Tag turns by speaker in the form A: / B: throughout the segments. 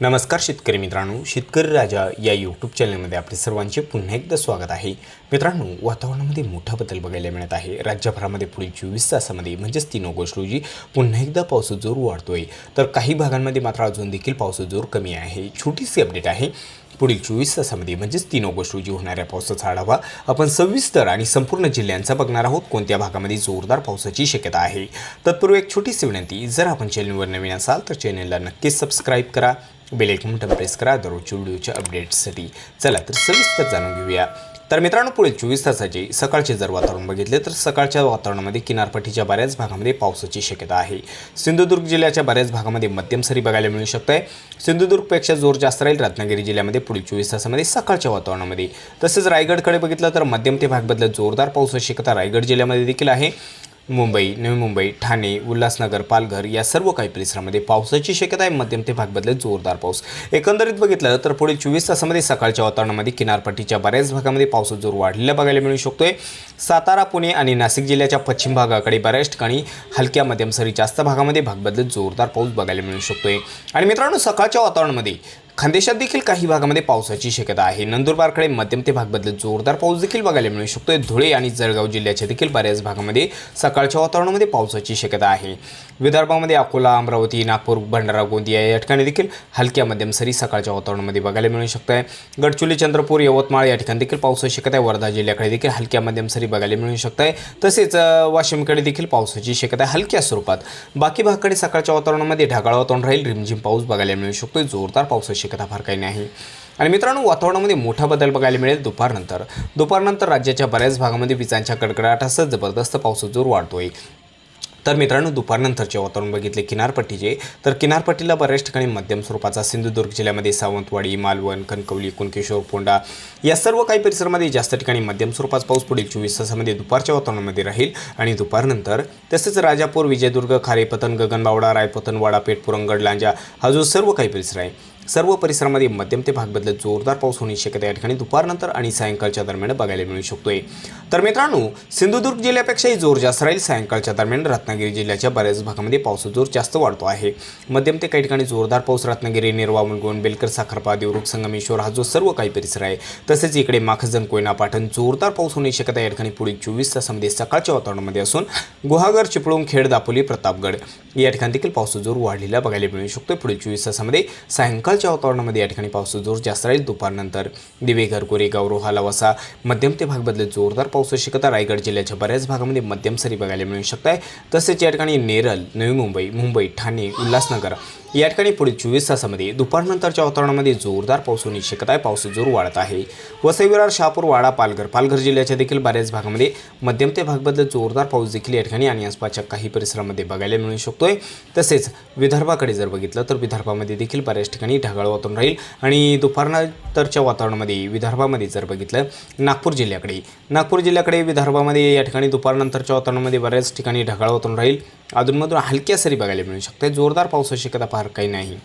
A: नमस्कार शेतकरी मित्रांनो शेतकरी राजा या यूट्यूब चॅनलमध्ये आपले सर्वांचे पुन्हा एकदा स्वागत आहे. मित्रांनो वातावरणामध्ये मोठा बदल बघायला मिळत आहे. राज्यभरामध्ये पुढील चोवीस तासामध्ये म्हणजेच तीन ऑगस्ट रोजी पुन्हा एकदा पावसाचा जोर वाढतोय. तर काही भागांमध्ये मात्र अजून देखील पावसाचा जोर कमी आहे. छोटीशी अपडेट आहे. पुढील चोवीस तासामध्ये म्हणजेच तीन ऑगस्ट रोजी होणाऱ्या पावसाचा आढावा आपण सविस्तर आणि संपूर्ण जिल्ह्यांचा बघणार आहोत. कोणत्या भागामध्ये जोरदार पावसाची शक्यता आहे? तत्पूर्वी एक छोटीशी विनंती जर आपण चॅनलवर नवीन असाल तर चॅनलला नक्कीच सबस्क्राईब करा बेल आयकॉन बटन प्रेस करा दररोजच्या व्हिडिओच्या अपडेट्ससाठी चला तर सविस्तर जाणून घेऊया. तर मित्रांनो पुढील चोवीस तासाचे सकाळचे जर वातावरण बघितले तर सकाळच्या वातावरणामध्ये किनारपट्टीच्या बऱ्याच भागामध्ये पावसाची शक्यता आहे. सिंधुदुर्ग जिल्ह्याच्या बऱ्याच भागामध्ये मध्यम सरी बघायला मिळू शकते सिंधुदुर्गपेक्षा जोर जास्त राहील रत्नागिरी जिल्ह्यामध्ये पुढील चोवीस तासामध्ये सकाळच्या वातावरणामध्ये. तसेच रायगडकडे बघितलं तर मध्यम ते भाग बदलत जोरदार पावसाची शक्यता रायगड जिल्ह्यामध्ये देखील आहे. मुंबई नवी मुंबई ठाणे उल्हासनगर पालघर या सर्व काही परिसरामध्ये पावसाची शक्यता आहे. मध्यम ते भाग बदलत जोरदार पाऊस. एकंदरीत बघितलं तर पुढील चोवीस तासामध्ये सकाळच्या वातावरणामध्ये किनारपट्टीच्या बऱ्याच भागामध्ये पावसाचा जोर वाढलेला बघायला मिळू शकतोय. सातारा पुणे आणि नाशिक जिल्ह्याच्या पश्चिम भागाकडे बऱ्याच ठिकाणी हलक्या मध्यम सरी जास्त भागामध्ये भाग बदलत जोरदार पाऊस बघायला मिळू शकतोय. आणि मित्रांनो सकाळच्या वातावरणामध्ये खानदेशात देखील काही भागामध्ये पावसाची शक्यता आहे. नंदुरबारकडे मध्यम ते भागबद्दल जोरदार पाऊस देखील बघायला मिळू शकतोय. धुळे आणि जळगाव जिल्ह्याच्या देखील बऱ्याच भागामध्ये सकाळच्या वातावरणामध्ये पावसाची शक्यता आहे. विदर्भामध्ये अकोला अमरावती नागपूर भंडारा गोंदिया या ठिकाणी देखील हलक्या मध्यम सरी सकाळच्या वातावरणामध्ये बघायला मिळू शकत आहे गडचुली चंद्रपूर यवतमाळ या ठिकाणी देखील पावसाची शक्यता आहे. वर्धा जिल्ह्याकडे देखील हलक्या मध्यम सरी बघायला मिळू शकत आहे तसेच वाशिमकडे देखील पावसाची शक्यता आहे हलक्या स्वरूपात. बाकी भागाकडे सकाळच्या वातावरणामध्ये ढगाळ वातावरण राहील. रिमझिम पाऊस बघायला मिळू शकतो जोरदार पावसाची शक्यता फार काही नाही. आणि मित्रांनो वातावरणामध्ये मोठा बदल बघायला मिळेल दुपारनंतर. दुपारनंतर राज्याच्या बऱ्याच भागामध्ये विजांच्या कडकडाटासह जबरदस्त पावसाचा जोर वाढतोय. तर मित्रांनो दुपारनंतरचे वातावरण बघितले किनारपट्टीचे. तर किनारपट्टीला बऱ्याच ठिकाणी मध्यम स्वरूपाचा सिंधुदुर्ग जिल्ह्यामध्ये सावंतवाडी मालवण कणकवली कुणकेश्वर पोंडा या सर्व काही परिसरामध्ये जास्त ठिकाणी मध्यम स्वरूपाचा पाऊस पुढील चोवीस तासामध्ये दुपारच्या वातावरणामध्ये राहील आणि दुपारनंतर तसेच राजापूर विजयदुर्ग खारेपतन गगनबावडा रायपतन वाडापेठ पुरंगड लांजा हा जो सर्व काही परिसर आहे सर्व परिसरामध्ये मध्यम ते भाग बदलत जोरदार पाऊस होण्याची शक्यता या ठिकाणी दुपारनंतर आणि सायंकाळच्या दरम्यान बघायला मिळू शकतोय. तर मित्रांनो सिंधुदुर्ग जिल्ह्यापेक्षाही जोर जास्त राहील. सायंकाळच्या दरम्यान रत्नागिरी जिल्ह्याच्या बऱ्याच भागामध्ये पावसाचा जोर जास्त वाढतो आहे. मध्यम ते काही ठिकाणी जोरदार पाऊस रत्नागिरी निर्वा मुलगोण बेलकर साखरपा देवरुख संगमेश्वर हा जो सर्व काही परिसर आहे तसेच इकडे माखजन कोयना पाटण जोरदार पाऊस होण्याची शक्यता या ठिकाणी पुढील चोवीस तासामध्ये सकाळच्या वातावरणामध्ये असून गुहागर चिपळूण खेड दापोली प्रतापगड या ठिकाणी देखील पावसाचा जोर वाढलेला बघायला मिळू शकतो पुढील चोवीस तासामध्ये सायंकाळ सायंकाळच्या वातावरणामध्ये या ठिकाणी पावसाचा जोर जास्त राहील. दुपारनंतर दिवेघर कोरेगाव रोहा लवासा मध्यम ते भाग बदलत जोरदार पावसाची शक्यता रायगड जिल्ह्याच्या बऱ्याच भागामध्ये मध्यम सरी बघायला मिळू शकत आहे तसेच या ठिकाणी नेरल नवी मुंबई मुंबई ठाणे उल्हासनगर या ठिकाणी पुढील चोवीस तासामध्ये दुपारनंतरच्या वातावरणामध्ये जोरदार पाऊस होण्याची शक्यता आहे. पाऊस जोर वाढत आहे. वसई विरार शहापूर वाडा पालघर पालघर जिल्ह्याच्या देखील बऱ्याच भागामध्ये मध्यम ते भागबद्दल जोरदार पाऊस देखील या ठिकाणी आणि आसपासच्या काही परिसरामध्ये बघायला मिळू शकतोय. तसेच विदर्भाकडे जर बघितलं तर विदर्भामध्ये देखील बऱ्याच ठिकाणी ढगाळ वातावरण राहील आणि दुपारनंतरच्या वातावरणामध्ये विदर्भामध्ये जर बघितलं नागपूर जिल्ह्याकडे नागपूर जिल्ह्याकडे विदर्भामध्ये या ठिकाणी दुपारनंतरच्या वातावरणामध्ये बऱ्याच ठिकाणी ढगाळ वातावरण राहील. अधूनमधून हलक्या सरी बघायला मिळू शकते. जोरदार पावसाची शक्यता फार काही नाही.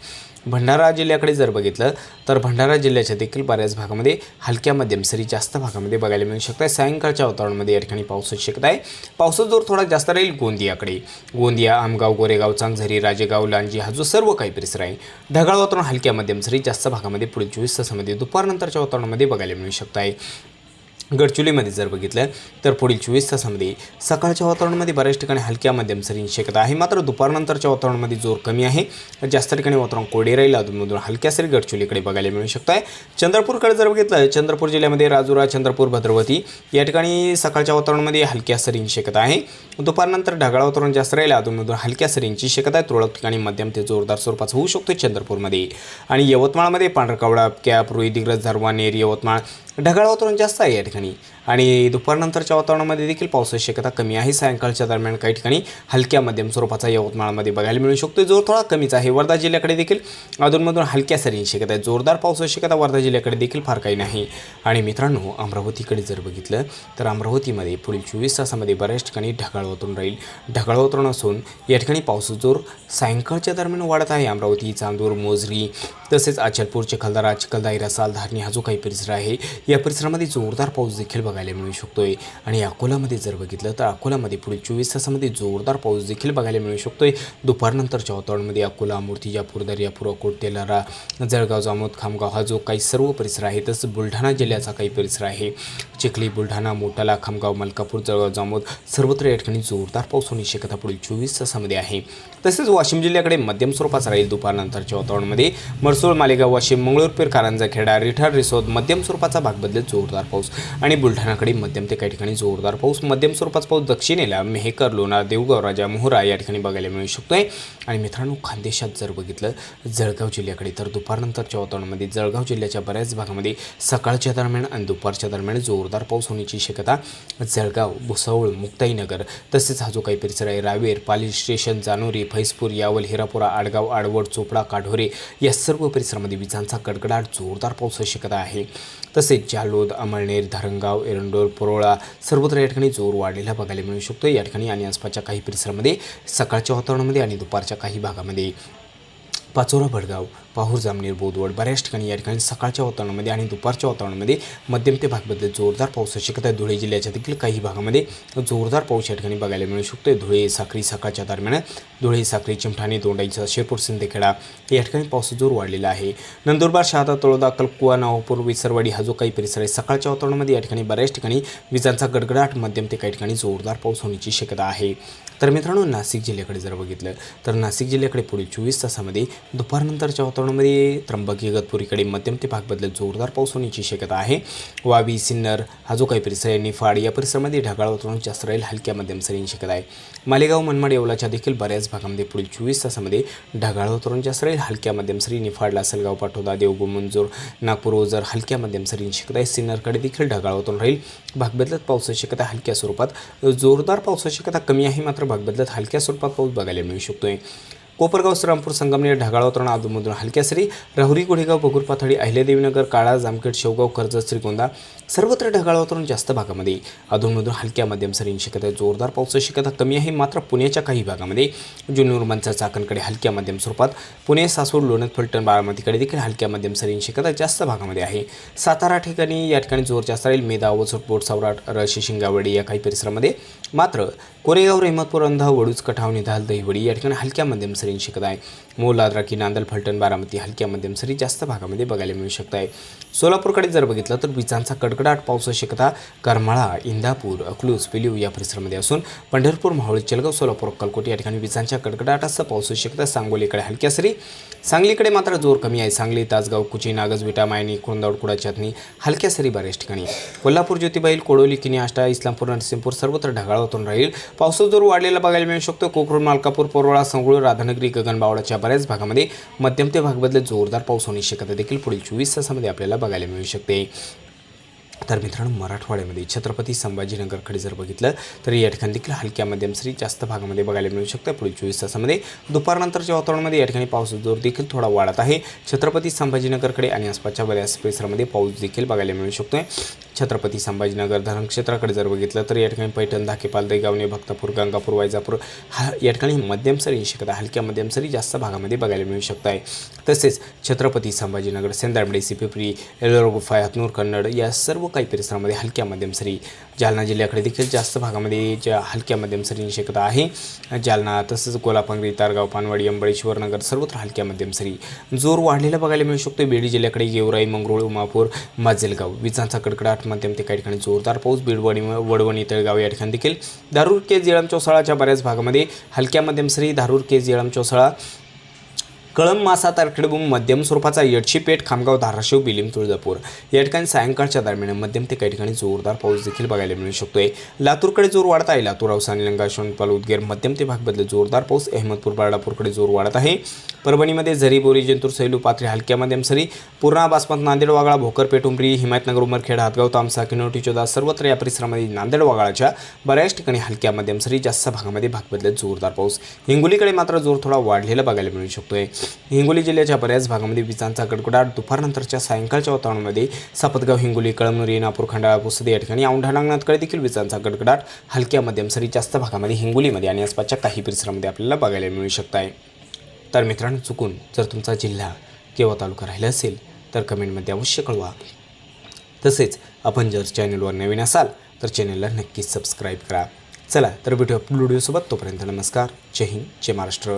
A: भंडारा जिल्ह्याकडे जर बघितलं तर भंडारा जिल्ह्याच्या देखील बऱ्याच भागामध्ये हलक्या मध्यम सरी जास्त भागामध्ये बघायला मिळू शकत आहे सायंकाळच्या वातावरणामध्ये या ठिकाणी पावसाची शक्यता आहे पावसाचा जोर थोडा जास्त राहील गोंदियाकडे. गोंदिया आमगाव गोरेगाव चांगझरी राजेगाव लांजी हा जो सर्व काही परिसर आहे. ढगाळ वातावरण हलक्या मध्यम सरी जास्त भागामध्ये पुढील चोवीस तासामध्ये दुपारनंतरच्या वातावरणामध्ये बघायला मिळू शकत आहे गडचुलीमध्ये जर बघितलं तर पुढील चोवीस तासामध्ये सकाळच्या वातावरणामध्ये बऱ्याच ठिकाणी हलक्या मध्यम सरींची शक्यता आहे. मात्र दुपारनंतरच्या वातावरणामध्ये जोर कमी आहे. जास्त ठिकाणी वातावरण कोरडे राहील. अधूनमधून हलक्या सरी गडचुलीकडे बघायला मिळू शकत आहे. चंद्रपूरकडे जर बघितलं चंद्रपूर जिल्ह्यामध्ये राजुरा चंद्रपूर भद्रवती या ठिकाणी सकाळच्या वातावरणामध्ये हलक्या सरींची शक्यता आहे. दुपारनंतर ढगाळ वातावरण जास्त राहील. अधूनमधून हलक्या सरींची शक्यता आहे. तुरळक ठिकाणी मध्यम ते जोरदार स्वरूपाचं होऊ शकतो चंद्रपूरमध्ये. आणि यवतमाळमध्ये पांढरकावडा कॅप रुई दिग्रज नेर यवतमाळ ढगाळ वातावरण जास्त आहे या ठिकाणी आणि दुपारनंतरच्या वातावरणामध्ये देखील पावसाची शक्यता कमी आहे. सायंकाळच्या दरम्यान काही ठिकाणी हलक्या मध्यम स्वरूपाचा यवतमाळमध्ये बघायला मिळू शकतो जोर थोडा कमीच आहे. वर्धा जिल्ह्याकडे देखील अधूनमधून हलक्या सरींची शक्यता आहे. जोरदार पावसाची शक्यता वर्धा जिल्ह्याकडे देखील फार काही नाही. आणि मित्रांनो अमरावतीकडे जर बघितलं तर अमरावतीमध्ये पुढील चोवीस तासामध्ये बऱ्याच ठिकाणी ढगाळ वातावरण राहील. ढगाळ वातावरण असून या ठिकाणी पावसाचा जोर सायंकाळच्या दरम्यान वाढत आहे. अमरावती चांदूर मोजरी तसेच अचलपूर चिखलदारा चिखलदा रसाल धारणी हा जो काही परिसर आहे या परिसरामध्ये जोरदार पाऊस देखील बघायला मिळू शकतो आहे आणि अकोलामध्ये जर बघितलं तर अकोलामध्ये पुढील चोवीस तासामध्ये जोरदार पाऊस देखील बघायला मिळू शकतो आहे दुपारनंतरच्या वातावरणामध्ये अकोला मूर्तिजापूर दर्यापूर अकोट तेलारा जळगाव जामोद खामगाव हा जो काही सर्व परिसर आहे तसंच बुलढाणा जिल्ह्याचा काही परिसर आहे. चिखली बुलढाणा मोटाला खामगाव मलकापूर जळगाव जामोद सर्वत्र या ठिकाणी जोरदार पाऊस होण्याची शक्यता पुढील चोवीस तासामध्ये आहे. तसेच वाशिम जिल्ह्याकडे मध्यम स्वरूपाचा राहील दुपारनंतरच्या वातावरणामध्ये. मरसूळ मालेगाव वाशिम मंगळूरपेर कारंजा खेडा रिठार रिसोद मध्यम स्वरूपाचा भाग बदलत जोरदार पाऊस. आणि बुलढाणाकडे मध्यम ते काही ठिकाणी जोरदार पाऊस मध्यम स्वरूपाचा पाऊस दक्षिणेला मेहकर लोणार देवगाव राजा मोहरा या ठिकाणी बघायला मिळू शकतोय. आणि मित्रांनो खानदेशात जर बघितलं जळगाव जिल्ह्याकडे तर दुपारनंतरच्या वातावरणामध्ये जळगाव जिल्ह्याच्या बऱ्याच भागामध्ये सकाळच्या दरम्यान आणि दुपारच्या दरम्यान जोरदार पाऊस होण्याची शक्यता जळगाव भुसावळ मुक्ताईनगर तसेच हा जो काही परिसर आहे रावेर पाली स्टेशन जानोरी फैजपूर यावल हिरापुरा आडगाव आडवड चोपडा काढोरे या सर्व परिसरामध्ये विजांचा कडकडाट जोरदार पावसाची शक्यता आहे. तसेच जालोद अमळनेर धरणगाव एरंडोर परोळा सर्वत्र या ठिकाणी जोर वाढलेला बघायला मिळू शकतो. या ठिकाणी आणि आसपासच्या काही परिसरामध्ये सकाळच्या वातावरणामध्ये आणि दुपारच्या काही भागामध्ये पाचोरा भडगाव पाहूर जामनेर बोदवड बऱ्याच ठिकाणी या ठिकाणी सकाळच्या वातावरणामध्ये आणि दुपारच्या वातावरणामध्ये मध्यम ते भाग जोरदार पाऊस शक्यता आहे. धुळे जिल्ह्याच्या देखील काही भागामध्ये जोरदार पाऊस या ठिकाणी बघायला मिळू शकतो धुळे साखरी सकाळच्या दरम्यान धुळे साखरी चिमठाणे दोंडाईचा शेरपूर सिंदखेडा या ठिकाणी पाऊस जोर वाढलेला आहे. नंदुरबार शहादा तळोदा कलकुवा नावापूर विसरवाडी हा जो काही परिसर आहे. सकाळच्या वातावरणामध्ये या ठिकाणी बऱ्याच ठिकाणी विजांचा गडगडाट मध्यम ते काही ठिकाणी जोरदार पाऊस होण्याची शक्यता आहे. तर मित्रांनो नाशिक जिल्ह्याकडे जर बघितलं तर नाशिक जिल्ह्याकडे पुढील चोवीस तासामध्ये दुपारनंतरच्या वातावरणामध्ये त्र्यंबक इगतपुरीकडे मध्यम ते भाग बदलत जोरदार पाऊस होण्याची शक्यता आहे. वावी सिन्नर हा जो काही परिसर आहे निफाड या परिसरामध्ये ढगाळ वातावरण जास्त राहील हलक्या मध्यम सरींची शक्यता आहे. मालेगाव मनमाड येवलाच्या देखील बऱ्याच भागामध्ये पुढील चोवीस तासामध्ये ढगाळ वातावरण जास्त राहील हलक्या मध्यम सरी निफाड लासलगाव पाठोदा देवगो मंजूर नागपूर ओझर हलक्या मध्यम सरींची शक्यता आहे. सिन्नरकडे देखील ढगाळ वातावरण राहील भाग बदलत पावसाची शक्यता हलक्या स्वरूपात जोरदार पावसाची शक्यता कमी आहे मात्र भाग बदलत हलक्या स्वरूपात पाऊस बघायला मिळू शकतोय. कोपरगाव श्रीरामपूर संगमनेर ढगाळ वातावरण अधूनमधून हलक्या सरी राहुरी गोडेगाव बगूर पाथडी अहिल्यादेवीनगर काळा जामखेड शेवगाव कर्जत श्रीगोंदा सर्वत्र ढगाळ वातावरण जास्त भागामध्ये. अधूनमधून हलक्या मध्यम सरींची शक्यता आहे. जोरदार पावसाची शक्यता कमी आहे. मात्र पुण्याच्या काही भागामध्ये जुन्नूर मनचा चाकणकडे हलक्या मध्यम स्वरूपात. पुणे सासूर लोणत फलटण बारामतीकडे देखील हलक्या मध्यम सरींची शक्यता जास्त भागामध्ये आहे. सातारा ठिकाणी या ठिकाणी जोर जास्त राहील. मेदा वसट पोट सावराट रशी शिंगावडी या काही परिसरामध्ये. मात्र कोरेगाव रेहमतपूर अंधा वडूज कठाव निधाल दहिवडी या ठिकाणी हलक्या मध्यम सरींची शक्यता आहे. मोल आद्राकी नांदल फलटण बारामती हलक्या मध्यम सरी जास्त भागामध्ये बघायला मिळू शकत आहे सोलापूरकडे जर बघितलं तर विजांचा कडकडाट पावसाची शक्यता करमाळा इंदापूर अकलूज पिलीव या परिसरामध्ये असून पंढरपूर माहुळी चलगाव सोलापूर अक्कलकोट या ठिकाणी विजांच्या कडकडाटासह पावसाची शक्यता सांगोलीकडे हलक्या सरी सांगलीकडे मात्र जोर कमी आहे. सांगली तासगाव कुची नागज विटा मायनी कुंदावड कुडा चटणी हलक्या सरी बऱ्याच ठिकाणी. कोल्हापूर ज्योतिबाईल कोडोली किनी आष्टा इस्लामपूर नरसिंहपूर सर्वत्र ढगाळ होतून राहील. पावसाचा जोर वाढलेला बघायला मिळू शकतो. कोकरूड मालकापूर पोरवळा संगळूर राधानगरी गगनबावळाच्या बऱ्याच भागामध्ये मध्यम ते भागबदले जोरदार पाऊस होण्याची शक्यता देखील पुढील चोवीस तासामध्ये आपल्याला बघायला मिळू शकते. तर मित्रांनो मराठवाड्यामध्ये छत्रपती संभाजीनगरकडे जर बघितलं तर या ठिकाणी देखील हलक्या मध्यम सरी जास्त भागामध्ये बघायला मिळू शकतं. पुढील चोवीस तासामध्ये दुपारनंतरच्या वातावरणामध्ये या ठिकाणी पावसाचा जोर देखील थोडा वाढत आहे. छत्रपती संभाजीनगरकडे आणि आसपासच्या बऱ्याच परिसरामध्ये पाऊस देखील बघायला मिळू शकतोय. छत्रपती संभाजीनगर धरण क्षेत्राकडे जर बघितलं तर या ठिकाणी पैठण धाकेपाल दैगावणे भक्तपूर गंगापूर वायजापूर हा या ठिकाणी मध्यम सरी शक्यता हलक्या मध्यम सरी जास्त भागामध्ये बघायला मिळू शकत आहे तसेच छत्रपती संभाजीनगर सेंदामडे सिपिपरी एलोरा गुफा हातनूर कन्नड या सर्व काहीतरी सरामध्ये हलक्या मध्यम सरी. जालना जिल्ह्याकडे देखील जास्त भागामध्ये ज्या हलक्या मध्यम सरींची शक्यता आहे. जालना तसंच कोलापांगरी तारगाव पानवाडी अंबळेश्वर नगर सर्वत्र हलक्या मध्यम सरी. जोर वाढलेला बघायला मिळू शकतो. बीड जिल्ह्याकडे गेवराई मंगरुळ उमापूर माजेलगाव विजांचा कडकडाट मध्यम ते काही ठिकाणी जोरदार पाऊस. बीडवणी वडवणी तळगाव या ठिकाणी देखील धारूर केज येळम चौसाळाच्या बऱ्याच भागामध्ये हलक्या मध्यम सरी धारूर केज येळम चौसाळा कळम मासा तारखेडबुम मध्यम स्वरूपाचा येडशी पेठ खामगाव धाराशिव बिलिम तुळजापूर. या ठिकाणी सायंकाळच्या दरम्यान मध्यम ते काही ठिकाणी जोरदार पाऊस देखील बघायला मिळू शकतोय. लातूरकडे जोर वाढत आहे. लातूर अवसानी लंगा शोणपाल उदगीर मध्यम ते भाग बदलत जोरदार पाऊस. अहमदपूर बारडापूरकडे जोर वाढत आहे. परभणीमध्ये झरी बोरी जिंतूर सैलू पात्री हलक्या मध्यम सरी पूर्णा बासमत नांदेड वागळा भोकर पेटुंबरी हिमायतनगर उमरखेड हातगाव तामसा किनोटी चोदा सर्वत्र या परिसरामध्ये नांदेड वागळाच्या बऱ्याच ठिकाणी हलक्या मध्यम सरी जास्त भागामध्ये भाग बदलत जोरदार पाऊस. हिंगोलीकडे मात्र जोर थोडा वाढलेला बघायला मिळू शकतोय. हिंगोली जिल्ह्याच्या बऱ्याच भागामध्ये विजांचा गडगडाट. दुपारनंतरच्या सायंकाळच्या वातावरणामध्ये सापतगाव हिंगोली कळमनुरी नागपूर खंडाळा पुसदे या ठिकाणी औंढा नागनाथकडे देखील विजांचा गडगडाट. हलक्या मध्यम सरी जास्त भागामध्ये हिंगोलीमध्ये आणि आसपासच्या काही परिसरामध्ये आपल्याला बघायला मिळू शकत आहे तर मित्रांनो चुकून जर तुमचा जिल्हा किंवा तालुका राहिला असेल तर कमेंटमध्ये अवश्य कळवा. तसेच आपण जर चॅनलवर नवीन असाल तर चॅनलला नक्कीच सबस्क्राईब करा. चला तर भेटूया पुढील व्हिडिओसोबत तोपर्यंत नमस्कार. जय हिंद जय महाराष्ट्र.